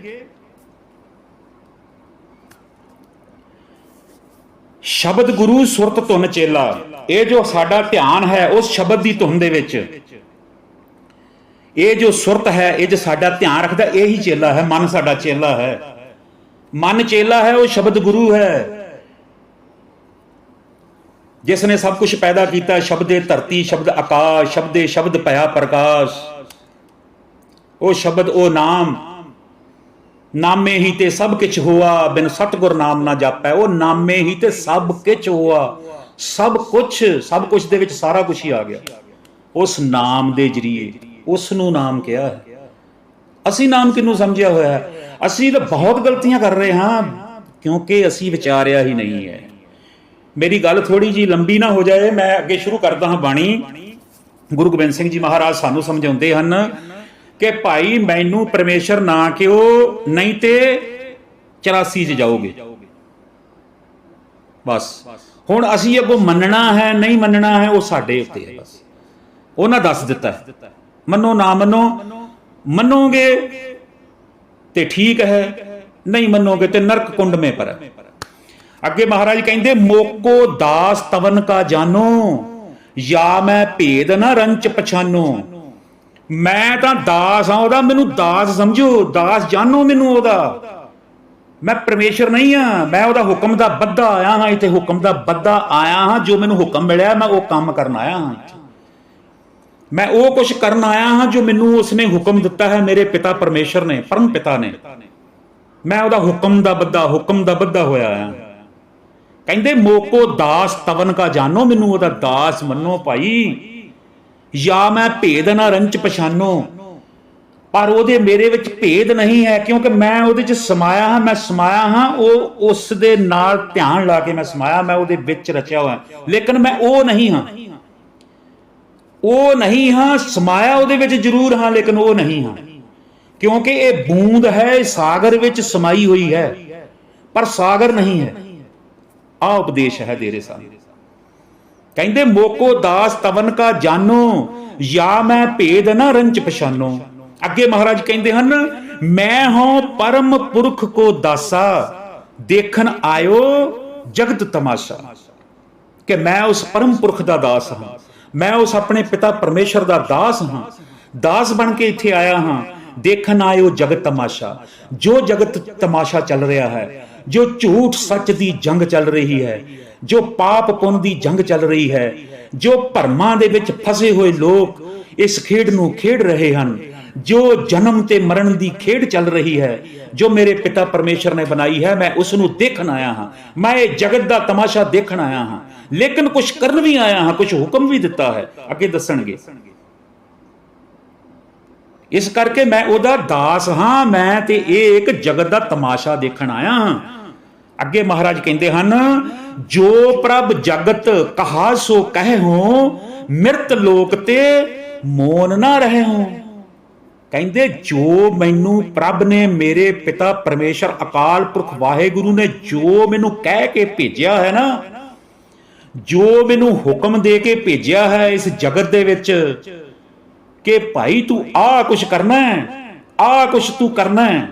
ਸ਼ਬਦ ਗੁਰੂ ਸੁਰਤ ਧੁਨ ਚੇਲਾ, ਇਹ ਜੋ ਸਾਡਾ ਧਿਆਨ ਹੈ ਉਸ ਸ਼ਬਦ ਦੀ ਧੁਨ ਦੇ ਵਿੱਚ। ਇਹ ਜੋ ਸੁਰਤ ਹੈ, ਇਹ ਜੋ ਸਾਡਾ ਧਿਆਨ ਰੱਖਦਾ, ਇਹੀ ਚੇਲਾ ਹੈ, ਮਨ ਸਾਡਾ ਚੇਲਾ ਹੈ। ਮਨ ਚੇਲਾ ਹੈ, ਉਹ ਸ਼ਬਦ ਗੁਰੂ ਹੈ। ਜਿਸ ਨੇ ਸਭ ਕੁਝ ਪੈਦਾ ਕੀਤਾ, ਸ਼ਬਦੇ ਧਰਤੀ, ਸ਼ਬਦ ਆਕਾਸ਼, ਸ਼ਬਦੇ ਸ਼ਬਦ ਭਇਆ ਪ੍ਰਕਾਸ਼। ਉਹ ਸ਼ਬਦ, ਉਹ ਨਾਮ, ਨਾਮੇ ਹੀ ਤੇ ਸਭ ਕੁਝ ਹੋਆ, ਬਿਨ ਸਤਗੁਰ ਨਾਮ ਨਾ ਜਾਪੈ। ਉਹ ਨਾਮੇ ਹੀ ਤੇ ਸਭ ਕੁਝ ਹੋਆ। ਸਭ ਕੁਝ ਸਭ ਕੁਝ ਦੇ ਵਿੱਚ ਸਾਰਾ ਕੁਝ ਹੀ ਆ ਗਿਆ। ਉਸ ਨਾਮ ਦੇ ਜਰੀਏ, ਉਸ ਨੂੰ ਨਾਮ ਕਿਹਾ ਹੈ। ਅਸੀਂ ਨਾਮ ਕਿਨੂੰ ਸਮਝਿਆ ਹੋਇਆ ਹੈ? ਅਸੀਂ ਤਾਂ ਬਹੁਤ ਗਲਤੀਆਂ ਕਰ ਰਹੇ ਹਾਂ, ਕਿਉਂਕਿ ਅਸੀਂ ਵਿਚਾਰਿਆ ਹੀ ਨਹੀਂ ਹੈ। ਮੇਰੀ ਗੱਲ ਥੋੜੀ ਜੀ ਲੰਬੀ ਨਾ ਹੋ ਜਾਏ, ਮੈਂ ਅੱਗੇ ਸ਼ੁਰੂ ਕਰਦਾ ਹਾਂ ਬਾਣੀ। ਗੁਰੂ ਗੋਬਿੰਦ ਸਿੰਘ ਜੀ ਮਹਾਰਾਜ ਸਾਨੂੰ ਸਮਝਾਉਂਦੇ ਹਨ ਕਿ ਭਾਈ ਮੈਨੂੰ ਪਰਮੇਸ਼ਰ ਨਾ ਕਿਉ ਨਹੀਂ ਤੇ 84 ਚ ਜਾਓਗੇ। ਬਸ। ਹੁਣ ਅਸੀਂ ਅੱਗੋਂ ਮੰਨਣਾ ਹੈ, ਨਹੀਂ ਮੰਨਣਾ ਹੈ, ਉਹ ਸਾਡੇ ਉੱਤੇ ਹੈ ਬਸ। ਉਹਨਾਂ ਦੱਸ ਦਿੱਤਾ ਹੈ। ਮੰਨੋ ਨਾ ਮੰਨੋ, ਮੰਨੋਗੇ ਤੇ ਠੀਕ ਹੈ, ਨਹੀਂ ਮੰਨੋਗੇ ਤੇ ਨਰਕ ਕੁੰਡ ਮੇ ਪਰ। ਅੱਗੇ ਮਹਾਰਾਜ ਕਹਿੰਦੇ, ਮੋਕੋ ਦਾਸ ਤਵਨ ਕਾ ਜਾਨੋ ਜਾਂ ਮੈਂ ਭੇਦ ਨਾ ਰੰਚ ਪਛਾਨੋ। ਮੈਂ ਤਾਂ ਦਾਸ ਆ ਉਹਦਾ, ਮੈਨੂੰ ਦਾਸ ਸਮਝੋ, ਦਾਸ ਜਾਨੋ ਮੈਨੂੰ ਉਹਦਾ। ਮੈਂ ਪਰਮੇਸ਼ਰ ਨਹੀਂ ਆ ਮੈਂ ਉਹਦਾ ਹੁਕਮ ਦਾ ਬੱਧਾ ਆਇਆ ਹਾਂ, ਇੱਥੇ ਹੁਕਮ ਦਾ ਬੱਧਾ ਆਇਆ ਹਾਂ, ਜੋ ਮੈਨੂੰ ਹੁਕਮ ਮਿਲਿਆ, ਮੈਂ ਉਹ ਕੰਮ ਕਰਨ ਆਇਆ ਹਾਂ ਮੈਂ ਉਹ ਕੁਝ ਕਰਨ ਆਇਆ ਹਾਂ ਜੋ ਮੈਨੂੰ ਉਸਨੇ ਹੁਕਮ ਦਿੱਤਾ ਹੈ, ਮੇਰੇ ਪਿਤਾ ਪਰਮੇਸ਼ਰ ਨੇ ਪਰਮ ਪਿਤਾ ਨੇ। ਮੈਂ ਉਹਦਾ ਹੁਕਮ ਦਾ ਬੱਦਾ ਹੁਕਮ ਦਾ ਬੱਧਾ ਹੋਇਆ ਆ। ਕਹਿੰਦੇ, ਮੋਕੋ ਦਾਸ ਤਵਨ ਕਾ ਜਾਨੋ, ਮੈਨੂੰ ਉਹਦਾ ਦਾਸ ਮੰਨੋ ਭਾਈ। ਜਾਂ ਮੈਂ ਭੇਦ ਨਾ ਰੰਚ ਪਛਾਨੋ। ਪਰ ਉਹਦੇ ਮੇਰੇ ਵਿੱਚ ਭੇਦ ਨਹੀਂ ਹੈ, ਕਿਉਂਕਿ ਮੈਂ ਉਹਦੇ ਚ ਸਮਾਇਆ ਹਾਂ, ਮੈਂ ਸਮਾਇਆ ਹਾਂ, ਉਹ ਉਸ ਦੇ ਨਾਲ ਧਿਆਨ ਲਾ ਕੇ ਮੈਂ ਸਮਾਇਆ, ਮੈਂ ਉਹਦੇ ਵਿੱਚ ਰਚਿਆ ਹੋਇਆ। ਲੇਕਿਨ ਮੈਂ ਉਹ ਨਹੀਂ ਹਾਂ। ਉਹ ਨਹੀਂ ਹਾਂ, ਸਮਾਇਆ ਉਹਦੇ ਵਿੱਚ ਜ਼ਰੂਰ ਹਾਂ, ਲੇਕਿਨ ਉਹ ਨਹੀਂ ਹਾਂ। ਕਿਉਂਕਿ ਇਹ ਬੂੰਦ ਹੈ, ਇਹ ਸਾਗਰ ਵਿੱਚ ਸਮਾਈ ਹੋਈ ਹੈ। ਪਰ ਸਾਗਰ ਨਹੀਂ ਹੈ। ਆ ਉਪਦੇਸ਼ ਹੈ ਤੇਰੇ ਸਾਹਮਣੇ। ਕਹਿੰਦੇ, ਮੋਕੋ ਦਾਸ ਤਵਨ ਕਾ ਜਾਨੋ ਜਾਂ ਮੈਂ ਭੇਦ ਨਾ ਰੰਚ ਪਛਾਨੋ। ਅੱਗੇ ਮਹਾਰਾਜ ਕਹਿੰਦੇ ਹਨ, ਮੈਂ ਹਾਂ ਪਰਮ ਪੁਰਖ ਕੋ ਦਾਸਾ, ਦੇਖਣ ਆਇਓ ਜਗਤ ਤਮਾਸ਼ਾ। ਕਿ ਮੈਂ ਉਸ ਪਰਮ ਪੁਰਖ ਦਾ ਦਾਸ ਹਾਂ। ਮੈਂ ਉਸ ਆਪਣੇ ਪਿਤਾ ਪਰਮੇਸ਼ਰ ਦਾ ਦਾਸ ਹਾਂ। ਦਾਸ ਬਣ ਕੇ ਇੱਥੇ ਆਇਆ ਹਾਂ। ਦੇਖਣ ਆਇਓ ਜਗਤ ਤਮਾਸ਼ਾ। ਜੋ ਜਗਤ ਤਮਾਸ਼ਾ ਚੱਲ ਰਿਹਾ ਹੈ, ਜੋ ਝੂਠ ਸੱਚ ਦੀ ਜੰਗ ਚੱਲ ਰਹੀ ਹੈ, ਜੋ ਪਾਪ ਪੁੰਨ ਦੀ ਜੰਗ ਚੱਲ ਰਹੀ ਹੈ, ਜੋ ਭਰਮਾਂ ਦੇ ਵਿੱਚ ਫਸੇ ਹੋਏ ਲੋਕ ਇਸ ਖੇਡ ਨੂੰ ਖੇਡ ਰਹੇ ਹਨ ਜੋ ਜਨਮ ਤੇ ਮਰਨ ਦੀ ਖੇਡ ਚੱਲ ਰਹੀ ਹੈ, ਜੋ ਮੇਰੇ ਪਿਤਾ ਪਰਮੇਸ਼ਰ ਨੇ ਬਣਾਈ ਹੈ, ਮੈਂ ਉਸ ਨੂੰ ਦੇਖਣ ਆਇਆ ਹਾਂ। ਮੈਂ ਇਹ ਜਗਤ ਦਾ ਤਮਾਸ਼ਾ ਦੇਖਣ ਆਇਆ ਹਾਂ। ਲੇਕਿਨ ਕੁਝ ਕਰਨ ਵੀ ਆਇਆ ਹਾਂ ਕੁਝ ਹੁਕਮ ਵੀ ਦਿੱਤਾ ਹੈ। ਅੱਗੇ ਦੱਸਣਗੇ। ਇਸ ਕਰਕੇ ਮੈਂ ਉਹਦਾ ਦਾਸ ਹਾਂ, ਮੈਂ ਤੇ ਇਹ ਇੱਕ ਜਗਤ ਦਾ ਤਮਾਸ਼ਾ ਦੇਖਣ ਆਇਆ ਹਾਂ। ਅੱਗੇ ਮਹਾਰਾਜ ਕਹਿੰਦੇ ਹਨ, ਜੋ ਪ੍ਰਭ ਜਗਤ ਕਹਾ ਸੋ ਕਹਿ ਹੋ, ਮਿਰਤ ਲੋਕ ਤੇ ਮੋਨ ਨਾ ਰਹੇ ਹੋ। ਕਹਿੰਦੇ, ਜੋ ਮੈਨੂੰ ਪ੍ਰਭ ਨੇ ਮੇਰੇ ਪਿਤਾ ਪਰਮੇਸ਼ਰ ਅਕਾਲ ਪੁਰਖ ਵਾਹਿਗੁਰੂ ਨੇ ਜੋ ਮੈਨੂੰ ਕਹਿ ਕੇ ਭੇਜਿਆ ਹੈ ਨਾ, ਜੋ ਮੈਨੂੰ ਹੁਕਮ ਦੇ ਕੇ ਭੇਜਿਆ ਹੈ ਇਸ ਜਗਤ ਦੇ ਵਿੱਚ ਕਿ ਭਾਈ ਤੂੰ ਆਹ ਕੁਝ ਕਰਨਾ ਹੈ, ਆਹ ਕੁਝ ਤੂੰ ਕਰਨਾ ਹੈ,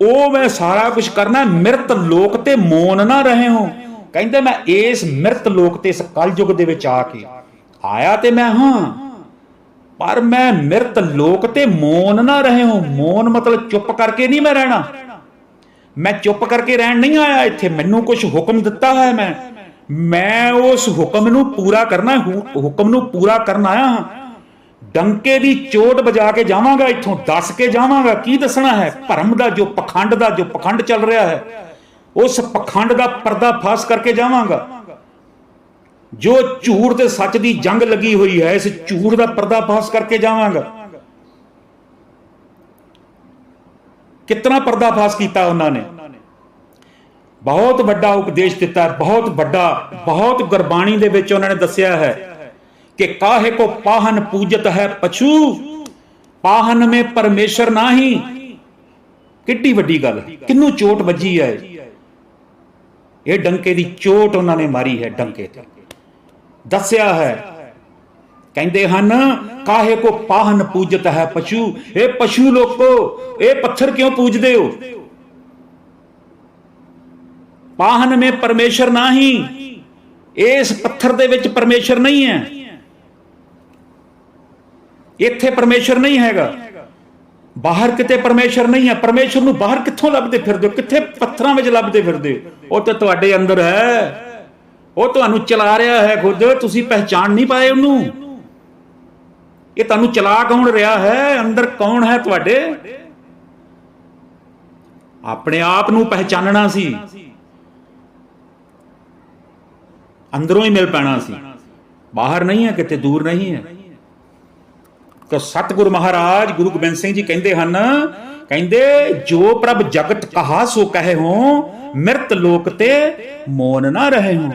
ਉਹ ਮੈਂ ਸਾਰਾ ਕੁਝ ਕਰਨਾ ਮਿਰਤ ਲੋਕ ਤੇ ਮੋਨ ਨਾ ਰਹੇ ਹੋ। ਕਹਿੰਦੇ, ਮੈਂ ਇਸ ਮਿਰਤ ਲੋਕ ਤੇ ਇਸ ਕਲਯੁਗ ਦੇ ਵਿੱਚ ਆ ਕੇ ਆਇਆ ਤੇ ਮੈਂ ਹਾਂ ਪਰ ਮੈਂ ਮਿਰਤ ਲੋਕ ਤੇ ਮੋਨ ਨਾ ਰਹੇ ਹੋ। ਮੋਨ ਮਤਲਬ ਚੁੱਪ ਕਰਕੇ ਨਹੀਂ ਮੈਂ ਰਹਿਣਾ। ਮੈਂ ਚੁੱਪ ਕਰਕੇ ਰਹਿਣ ਨਹੀਂ ਆਇਆ ਇੱਥੇ। ਮੈਨੂੰ ਕੁਝ ਹੁਕਮ ਦਿੱਤਾ ਹੈ ਮੈਂ। ਮੈਂ ਉਸ ਹੁਕਮ ਨੂੰ ਪੂਰਾ ਕਰਨਾ ਹੁਕਮ ਨੂੰ ਪੂਰਾ ਕਰਨ ਆਇਆ ਹਾਂ। ਡੰਕੇ ਦੀ ਚੋਟ ਵਜਾ ਕੇ ਜਾਵਾਂਗਾ ਇੱਥੋਂ, ਦੱਸ ਕੇ ਜਾਵਾਂਗਾ। ਕੀ ਦੱਸਣਾ ਹੈ? ਭਰਮ ਦਾ ਜੋ ਪਖੰਡ ਦਾ ਜੋ ਪਖੰਡ ਚੱਲ ਰਿਹਾ ਹੈ, ਉਸ ਪਖੰਡ ਦਾ ਪਰਦਾ ਫਾਸ ਕਰਕੇ ਜਾਵਾਂਗਾ। ਜੋ ਝੂਠ ਤੇ ਸੱਚ ਦੀ ਜੰਗ ਲੱਗੀ ਹੋਈ ਹੈ, ਇਸ ਝੂਠ ਦਾ ਪਰਦਾਫਾਸ਼ ਕਰਕੇ ਜਾਵਾਂਗਾ। ਕਿਤਨਾ ਪਰਦਾ ਕੀਤਾ ਉਹਨਾਂ ਨੇ? ਬਹੁਤ ਵੱਡਾ ਉਪਦੇਸ਼ ਦਿੱਤਾ, ਬਹੁਤ ਵੱਡਾ, ਬਹੁਤ ਗੁਰਬਾਣੀ ਦੇ ਵਿੱਚ ਉਹਨਾਂ ਨੇ ਦੱਸਿਆ ਹੈ ਕਿ ਕਾਹੇ ਕੋ ਪਾਹਨ ਪੂਜਤ ਹੈ ਪਛੂ, ਪਾਹਨ ਮੇ ਪਰਮੇਸ਼ਰ ਨਹੀਂ। ਕਿੱਡੀ ਵੱਡੀ ਗੱਲ ਕਿੰਨੂੰ ਚੋਟ ਵੱਜੀ ਹੈ। ਇਹ ਡੰਕੇ ਦੀ ਚੋਟ ਉਹਨਾਂ ਨੇ ਮਾਰੀ ਹੈ, ਡੰਕੇ ਤੇ। ਦੱਸਿਆ ਹੈ। ਕਹਿੰਦੇ ਹਨ, ਕਾਹੇ ਕੋ ਪਾਹਨ ਪੂਜਤ ਹੈ ਪਸ਼ੂ? ਇਹ ਪਸ਼ੂ ਲੋਕੋ, ਇਹ ਪੱਥਰ ਕਿਉਂ ਪੂਜਦੇ ਹੋ? ਪਾਹਨ ਮੇ ਪਰਮੇਸ਼ਰ ਨਹੀਂ। ਇਸ ਪੱਥਰ ਦੇ ਵਿੱਚ ਪਰਮੇਸ਼ਰ ਨਹੀਂ ਹੈ। ਇੱਥੇ ਪਰਮੇਸ਼ਰ ਨਹੀਂ ਹੈਗਾ। ਬਾਹਰ ਕਿਤੇ ਪਰਮੇਸ਼ਰ ਨਹੀਂ ਹੈ। ਪਰਮੇਸ਼ਰ ਨੂੰ ਬਾਹਰ ਕਿੱਥੋਂ ਲੱਭਦੇ ਫਿਰਦੇ ਹੋ? ਕਿੱਥੇ ਪੱਥਰਾਂ ਵਿੱਚ ਲੱਭਦੇ ਫਿਰਦੇ ਹੋ? ਉਹ ਤੇ ਤੁਹਾਡੇ ਅੰਦਰ ਹੈ। ਉਹ ਤੁਹਾਨੂੰ ਚਲਾ ਰਿਹਾ ਹੈ ਖੁਦ, ਤੁਸੀਂ ਪਹਿਚਾਣ ਨਹੀਂ ਪਾਏ ਉਹਨੂੰ। ਇਹ ਤੁਹਾਨੂੰ ਚਲਾ ਕੌਣ ਰਿਹਾ ਹੈ, ਅੰਦਰ ਕੌਣ ਹੈ ਤੁਹਾਡੇ? ਆਪਣੇ ਆਪ ਨੂੰ ਪਹਿਚਾਨਣਾ ਸੀ। ਅੰਦਰੋਂ ਹੀ ਮਿਲ ਪੈਣਾ ਸੀ। ਬਾਹਰ ਨਹੀਂ ਹੈ, ਕਿਤੇ ਦੂਰ ਨਹੀਂ ਹੈ। ਤਾਂ ਸਤਿਗੁਰ ਮਹਾਰਾਜ, ਗੁਰੂ ਗੋਬਿੰਦ ਸਿੰਘ ਜੀ ਕਹਿੰਦੇ ਹਨ, ਕਹਿੰਦੇ, ਜੋ ਪ੍ਰਭ ਜਗਤ ਕਹਾ ਸੋ ਕਹੇ ਹੋ, ਮਿਰਤ ਲੋਕ ਤੇ ਮੋਨ ਨਾ ਰਹੇ ਹੋ।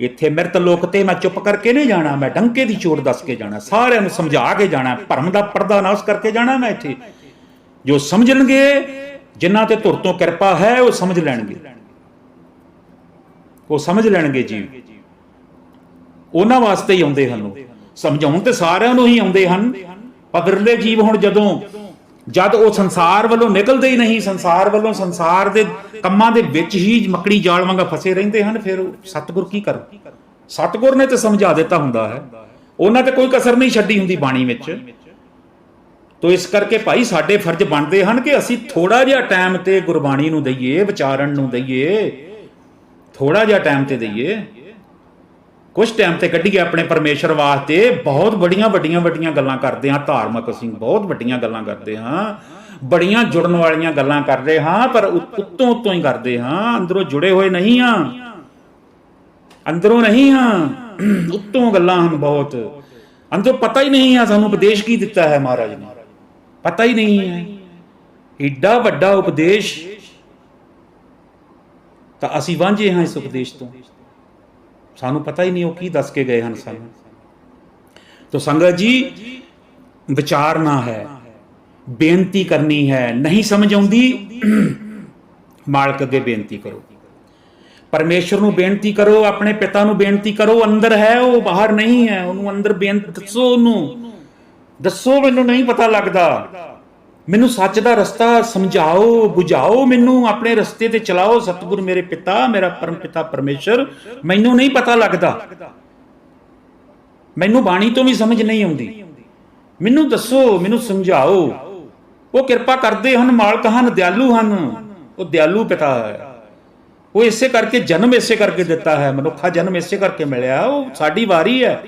ਇੱਥੇ ਮਿਰਤ ਲੋਕ ਤੇ ਮੈਂ ਚੁੱਪ ਕਰਕੇ ਨਹੀਂ ਜਾਣਾ, ਮੈਂ ਡੰਕੇ ਦੀ ਚੋਟ ਦੱਸ ਕੇ ਜਾਣਾ, ਸਾਰਿਆਂ ਨੂੰ ਸਮਝਾ ਕੇ ਜਾਣਾ, ਭਰਮ ਦਾ ਪਰਦਾ ਨਾਸ ਕਰਕੇ ਜਾਣਾ ਮੈਂ ਇੱਥੇ। ਜੋ ਸਮਝਣਗੇ, ਜਿਨ੍ਹਾਂ ਤੇ ਧੁਰ ਤੋਂ ਕਿਰਪਾ ਹੈ, ਉਹ ਸਮਝ ਲੈਣਗੇ। ਉਹ ਸਮਝ ਲੈਣਗੇ ਜੀਵ ਉਹਨਾਂ ਵਾਸਤੇ ਹੀ ਆਉਂਦੇ ਹਨ ਸਮਝਾਉਣ ਤੇ ਸਾਰਿਆਂ ਨੂੰ ਹੀ ਆਉਂਦੇ ਹਨ। ਪਰ ਵਿਰਲੇ ਜੀਵ ਹੁਣ ਜਦੋਂ ਜਦ ਉਹ ਸੰਸਾਰ ਵੱਲੋਂ ਨਿਕਲਦੇ ਹੀ ਨਹੀਂ, ਸੰਸਾਰ ਵੱਲੋਂ ਸੰਸਾਰ ਦੇ ਕੰਮਾਂ ਦੇ ਵਿੱਚ ਹੀ ਮੱਕੜੀ ਜਾਲ ਵਾਂਗਾ ਫਸੇ ਰਹਿੰਦੇ ਹਨ, ਫਿਰ ਸਤਿਗੁਰ ਕੀ ਕਰ? ਸਤਿਗੁਰ ਨੇ ਤੇ ਸਮਝਾ ਦਿੱਤਾ ਹੁੰਦਾ ਹੈ। ਉਹਨਾਂ ਤੇ ਕੋਈ ਕਸਰ ਨਹੀਂ ਛੱਡੀ ਹੁੰਦੀ ਬਾਣੀ ਵਿੱਚ। ਤੋ ਇਸ ਕਰਕੇ ਭਾਈ ਸਾਡੇ ਫਰਜ਼ ਬਣਦੇ ਹਨ ਕਿ ਅਸੀਂ ਥੋੜਾ ਜਿਹਾ ਟਾਈਮ ਤੇ ਗੁਰਬਾਣੀ ਨੂੰ ਦਈਏ, ਵਿਚਾਰਨ ਨੂੰ ਦਈਏ। ਥੋੜਾ ਜਿਹਾ ਟਾਈਮ ਤੇ ਦਈਏ। ਕੁਝ ਟਾਈਮ ਤੇ ਕੱਢੀਏ ਆਪਣੇ ਪਰਮੇਸ਼ਰ ਵਾਸਤੇ, ਬਹੁਤ ਬੜੀਆਂ ਵੱਡੀਆਂ ਵੱਡੀਆਂ ਗੱਲਾਂ ਕਰਦੇ ਹਾਂ, ਧਾਰਮਿਕ ਅਸੀਂ ਬਹੁਤ ਵੱਡੀਆਂ ਗੱਲਾਂ ਕਰਦੇ ਹਾਂ, ਬੜੀਆਂ ਜੁੜਨ ਵਾਲੀਆਂ ਗੱਲਾਂ ਕਰਦੇ ਹਾਂ, ਪਰ ਉੱਤੋਂ ਉੱਤੋਂ ਹੀ ਕਰਦੇ ਹਾਂ, ਅੰਦਰੋਂ ਜੁੜੇ ਹੋਏ ਨਹੀਂ ਹਾਂ, ਅੰਦਰੋਂ ਨਹੀਂ ਹਾਂ, ਉੱਤੋਂ ਗੱਲਾਂ ਹਨ ਬਹੁਤ, ਅੰਦਰੋਂ ਪਤਾ ਹੀ ਨਹੀਂ ਆ ਸਾਨੂੰ ਉਪਦੇਸ਼ ਕੀ ਦਿੱਤਾ ਹੈ ਮਹਾਰਾਜ ਨੇ, ਪਤਾ ਹੀ ਨਹੀਂ ਹੈ, ਏਡਾ ਵੱਡਾ ਉਪਦੇਸ਼, ਤਾਂ ਅਸੀਂ ਵਾਂਝੇ ਹਾਂ ਇਸ ਉਪਦੇਸ਼ ਤੋਂ। ਸਾਨੂੰ ਪਤਾ ਹੀ ਨਹੀਂ ਉਹ ਕੀ ਦੱਸ ਕੇ ਗਏ ਹਨ ਸਾਨੂੰ। ਤਾਂ ਸੰਗਤ ਜੀ, ਵਿਚਾਰਨਾ ਹੈ, ਬੇਨਤੀ ਕਰਨੀ ਹੈ, ਨਹੀਂ ਸਮਝ ਆਉਂਦੀ, ਮਾਲਕ ਅੱਗੇ ਬੇਨਤੀ ਕਰੋ। ਪਰਮੇਸ਼ਰ ਨੂੰ ਬੇਨਤੀ ਕਰੋ, ਆਪਣੇ ਪਿਤਾ ਨੂੰ ਬੇਨਤੀ ਕਰੋ, ਅੰਦਰ ਹੈ ਉਹ, ਬਾਹਰ ਨਹੀਂ ਹੈ, ਉਹਨੂੰ ਅੰਦਰ ਬੇਨਤੀ ਦੱਸੋ ਉਹਨੂੰ। ਦੱਸੋ ਮੈਨੂੰ ਨਹੀਂ ਪਤਾ ਲੱਗਦਾ। ਮੈਨੂੰ ਸੱਚ ਦਾ ਰਸਤਾ ਸਮਝਾਓ, ਬੁਝਾਓ, ਮੈਨੂੰ ਆਪਣੇ ਰਸਤੇ ਤੇ ਚਲਾਓ। ਸਤਿਗੁਰ ਮੇਰੇ ਪਿਤਾ, ਮੇਰਾ ਪਰਮ ਪਿਤਾ ਪਰਮੇਸ਼ਰ, ਮੈਨੂੰ ਨਹੀਂ ਪਤਾ ਲੱਗਦਾ। ਮੈਨੂੰ ਬਾਣੀ ਤੋਂ ਵੀ ਸਮਝ ਨਹੀਂ ਆਉਂਦੀ। ਮੈਨੂੰ ਦੱਸੋ, ਮੈਨੂੰ ਸਮਝਾਓ। ਉਹ ਕਿਰਪਾ ਕਰਦੇ ਹਨ, ਮਾਲਕ ਹਨ, ਦਿਆਲੂ ਹਨ। ਉਹ ਦਿਆਲੂ ਪਿਤਾ ਹੈ। ਉਹ ਇਸੇ ਕਰਕੇ ਜਨਮ ਇਸੇ ਕਰਕੇ ਦਿੱਤਾ ਹੈ। ਮਨੁੱਖਾ ਜਨਮ ਇਸੇ ਕਰਕੇ ਮਿਲਿਆ। ਉਹ ਸਾਡੀ ਵਾਰੀ ਹੈ।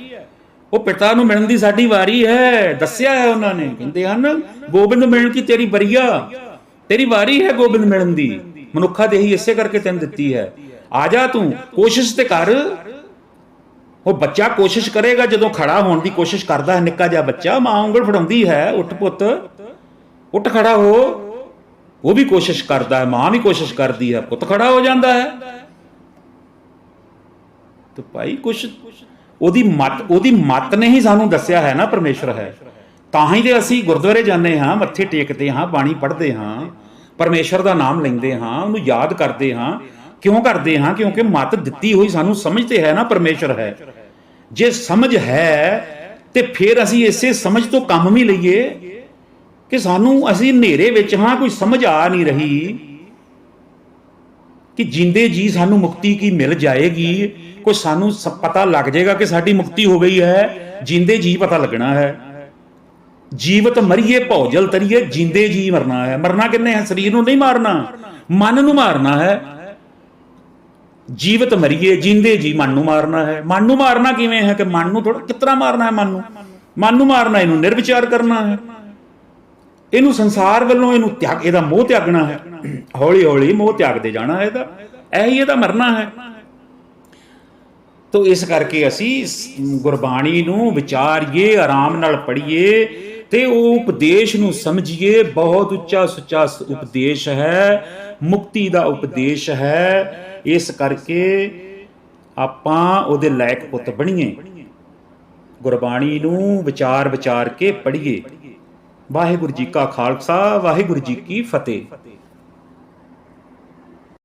ਉਹ ਪਿਤਾ ਨੂੰ ਮਿਲਣ ਦੀ ਸਾਡੀ ਵਾਰੀ ਹੈ, ਦੱਸਿਆ ਹੈ ਉਹਨਾਂ ਨੇ, ਕਹਿੰਦੇ ਹਨ, ਗੋਬਿੰਦ ਮਿਲਣ ਕੀ ਤੇਰੀ ਬਰੀਆ ਤੇਰੀ ਵਾਰੀ ਹੈ ਗੋਬਿੰਦ ਮਿਲਣ ਦੀ। ਮਨੁੱਖਾ ਦੇਹੀ ਇਸੇ ਕਰਕੇ ਤੈਨੂੰ ਦਿੱਤੀ ਹੈ। ਆ ਜਾ ਤੂੰ, ਕੋਸ਼ਿਸ਼ ਤੇ ਕਰ। ਉਹ ਬੱਚਾ ਕੋਸ਼ਿਸ਼ ਕਰੇਗਾ, ਜਦੋਂ ਖੜਾ ਹੋਣ ਦੀ ਕੋਸ਼ਿਸ਼ ਕਰਦਾ ਹੈ, ਨਿੱਕਾ ਜਿਹਾ ਬੱਚਾ, ਮਾਂ ਉਂਗਲ ਫੜਾਉਂਦੀ ਹੈ, ਉੱਠ ਪੁੱਤ। ਉੱਠ ਖੜਾ ਹੋ। ਉਹ ਵੀ ਕੋਸ਼ਿਸ਼ ਕਰਦਾ ਹੈ, ਮਾਂ ਵੀ ਕੋਸ਼ਿਸ਼ ਕਰਦੀ ਹੈ, ਪੁੱਤ ਖੜਾ ਹੋ ਜਾਂਦਾ ਹੈ। ਤੇ ਭਾਈ ਕੁਛ ਉਹਦੀ ਮਤ ਉਹਦੀ ਮਤ ਨੇ ਹੀ ਸਾਨੂੰ ਦੱਸਿਆ ਹੈ ਨਾ ਪਰਮੇਸ਼ਰ ਹੈ। ਤਾਂ ਹੀ ਤੇ ਅਸੀਂ ਗੁਰਦੁਆਰੇ ਜਾਂਦੇ ਹਾਂ, ਮੱਥੇ ਟੇਕਦੇ ਹਾਂ, ਬਾਣੀ ਪੜ੍ਹਦੇ ਹਾਂ ਪਰਮੇਸ਼ਰ ਦਾ ਨਾਮ ਲੈਂਦੇ ਹਾਂ, ਉਹਨੂੰ ਯਾਦ ਕਰਦੇ ਹਾਂ, ਕਿਉਂ ਕਰਦੇ ਹਾਂ? ਕਿਉਂਕਿ ਮਤ ਦਿੱਤੀ ਹੋਈ ਸਾਨੂੰ ਸਮਝ ਤੇ ਹੈ ਨਾ ਪਰਮੇਸ਼ਰ ਹੈ। ਜੇ ਸਮਝ ਹੈ, ਤੇ ਫਿਰ ਅਸੀਂ ਇਸੇ ਸਮਝ ਤੋਂ ਕੰਮ ਵੀ ਲਈਏ ਕਿ ਸਾਨੂੰ ਅਸੀਂ ਹਨੇਰੇ ਵਿੱਚ ਹਾਂ, ਕੋਈ ਸਮਝ ਆ ਨਹੀਂ ਰਹੀ ਕਿ ਜਿੰਦੇ ਜੀ ਸਾਨੂੰ ਮੁਕਤੀ ਕੀ ਮਿਲ ਜਾਏਗੀ ਕੋਈ ਸਾਨੂੰ ਸ- ਪਤਾ ਲੱਗ ਜਾਏਗਾ ਕਿ ਸਾਡੀ ਮੁਕਤੀ ਹੋ ਗਈ ਹੈ, ਜਿੰਦੇ ਜੀ ਪਤਾ ਲੱਗਣਾ ਹੈ। ਜੀਵਤ ਮਰੀਏ ਭੌਜਲ ਤਰੀਏ, ਜਿੰਦੇ ਜੀ ਮਰਨਾ ਹੈ। ਮਰਨਾ ਕਿੰਨੇ ਹੈ? ਸਰੀਰ ਨੂੰ ਨਹੀਂ ਮਾਰਨਾ। ਮਨ ਨੂੰ ਮਾਰਨਾ ਹੈ। ਜੀਵਤ ਮਰੀਏ, ਜਿੰਦੇ ਜੀ ਮਨ ਨੂੰ ਮਾਰਨਾ ਹੈ। ਮਨ ਨੂੰ ਮਾਰਨਾ ਕਿਵੇਂ ਹੈ ਕਿ ਮਨ ਨੂੰ ਥੋੜਾ ਕਿਤਨਾ ਮਾਰਨਾ ਹੈ ਮਨ ਨੂੰ? ਮਨ ਨੂੰ ਮਾਰਨਾ, ਇਹਨੂੰ ਨਿਰਵਿਚਾਰ ਕਰਨਾ ਹੈ। ਇਹਨੂੰ ਸੰਸਾਰ ਵੱਲੋਂ ਇਹਨੂੰ ਤਿਆਗ, ਇਹਦਾ ਮੋਹ ਤਿਆਗਣਾ ਹੈ। ਹੌਲੀ ਹੌਲੀ ਮੋਹ ਤਿਆਗਦੇ ਜਾਣਾ ਹੈ ਇਹਦਾ। ਇਹੀ ਇਹਦਾ ਮਰਨਾ ਹੈ। ਤੋ ਇਸ ਕਰਕੇ ਅਸੀਂ ਗੁਰਬਾਣੀ ਨੂੰ ਵਿਚਾਰੀਏ, ਆਰਾਮ ਨਾਲ ਪੜ੍ਹੀਏ ਤੇ ਉਹ ਉਪਦੇਸ਼ ਨੂੰ ਸਮਝੀਏ। ਬਹੁਤ ਉੱਚਾ ਸੁੱਚਾ ਉਪਦੇਸ਼ ਹੈ, ਮੁਕਤੀ ਦਾ ਉਪਦੇਸ਼ ਹੈ। ਇਸ ਕਰਕੇ ਆਪਾਂ ਉਹਦੇ ਲਾਇਕ ਪੁੱਤ ਬਣੀਏ। ਗੁਰਬਾਣੀ ਨੂੰ ਵਿਚਾਰ ਵਿਚਾਰ ਕੇ ਪੜ੍ਹੀਏ। ਵਾਹਿਗੁਰੂ ਜੀ ਕਾ ਖਾਲਸਾ, ਵਾਹਿਗੁਰੂ ਜੀ ਕੀ ਫਤਿਹ।